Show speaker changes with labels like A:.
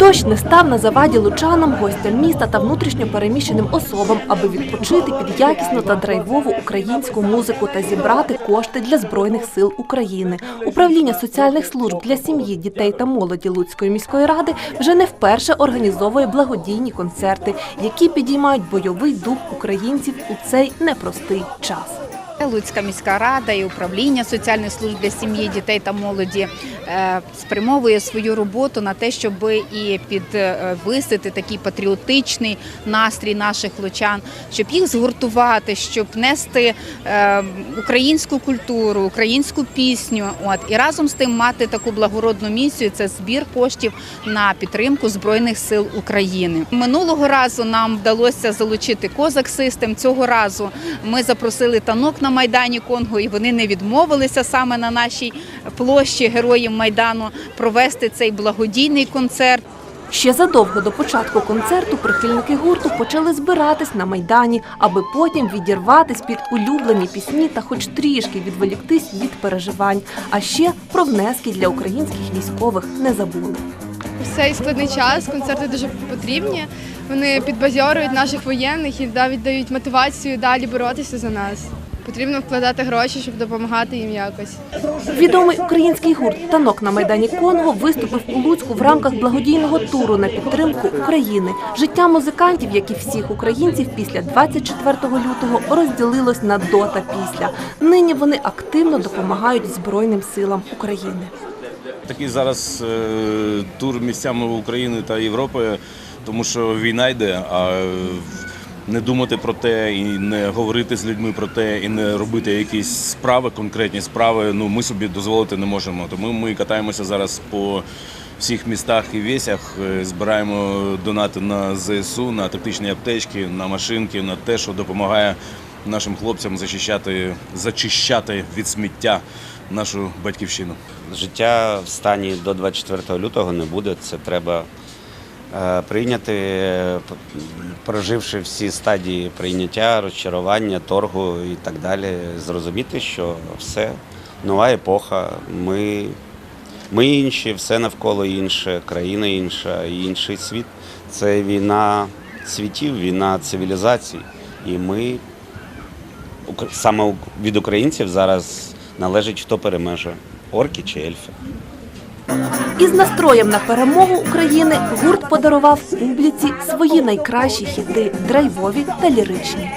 A: Дощ не став на заваді лучанам, гостям міста та внутрішньо переміщеним особам, аби відпочити під якісну та драйвову українську музику та зібрати кошти для збройних сил України. Управління соціальних служб для сім'ї, дітей та молоді Луцької міської ради вже не вперше організовує благодійні концерти, які підіймають бойовий дух українців у цей непростий час.
B: Луцька міська рада і управління соціальних служб для сім'ї, дітей та молоді е, спрямовує свою роботу на те, щоб і підвисити такий патріотичний настрій наших лучан, щоб їх згуртувати, щоб нести е, українську культуру, українську пісню. От і разом з тим мати таку благородну місію це збір коштів на підтримку збройних сил України. Минулого разу нам вдалося залучити козак систем. Цього разу ми запросили танок на майдані Конго, і вони не відмовилися саме на нашій площі героїв майдану провести цей благодійний концерт.
A: Ще задовго до початку концерту прихильники гурту почали збиратись на майдані, аби потім відірватись під улюблені пісні та хоч трішки відволіктись від переживань. А ще про внески для українських військових не забули.
C: В цей складний час концерти дуже потрібні. Вони підбадьорюють наших воєнних і навіть дають мотивацію далі боротися за нас. Потрібно вкладати гроші, щоб допомагати їм якось.
A: Відомий український гурт Танок на майдані Конго виступив у Луцьку в рамках благодійного туру на підтримку України. Життя музикантів, як і всіх українців, після 24 лютого розділилось на до та після. Нині вони активно допомагають Збройним силам України.
D: Такий зараз е, тур місцями України та Європи, тому що війна йде, а не думати про те і не говорити з людьми про те, і не робити якісь справи, конкретні справи. Ну ми собі дозволити не можемо. Тому ми катаємося зараз по всіх містах і весях, е, збираємо донати на ЗСУ, на тактичні аптечки, на машинки, на те, що допомагає нашим хлопцям зачищати, зачищати від сміття нашу батьківщину.
E: Життя в стані до 24 лютого не буде. Це треба прийняти, е, проживши всі стадії прийняття, розчарування, торгу і так далі, зрозуміти, що все нова епоха. Ми, ми інші, все навколо інше, країна інша, інший світ. Це війна світів, війна цивілізацій. І ми саме від українців зараз належить, хто переможе орки чи ельфи.
A: Із настроєм на перемогу України гурт подарував публіці свої найкращі хіти драйвові та ліричні.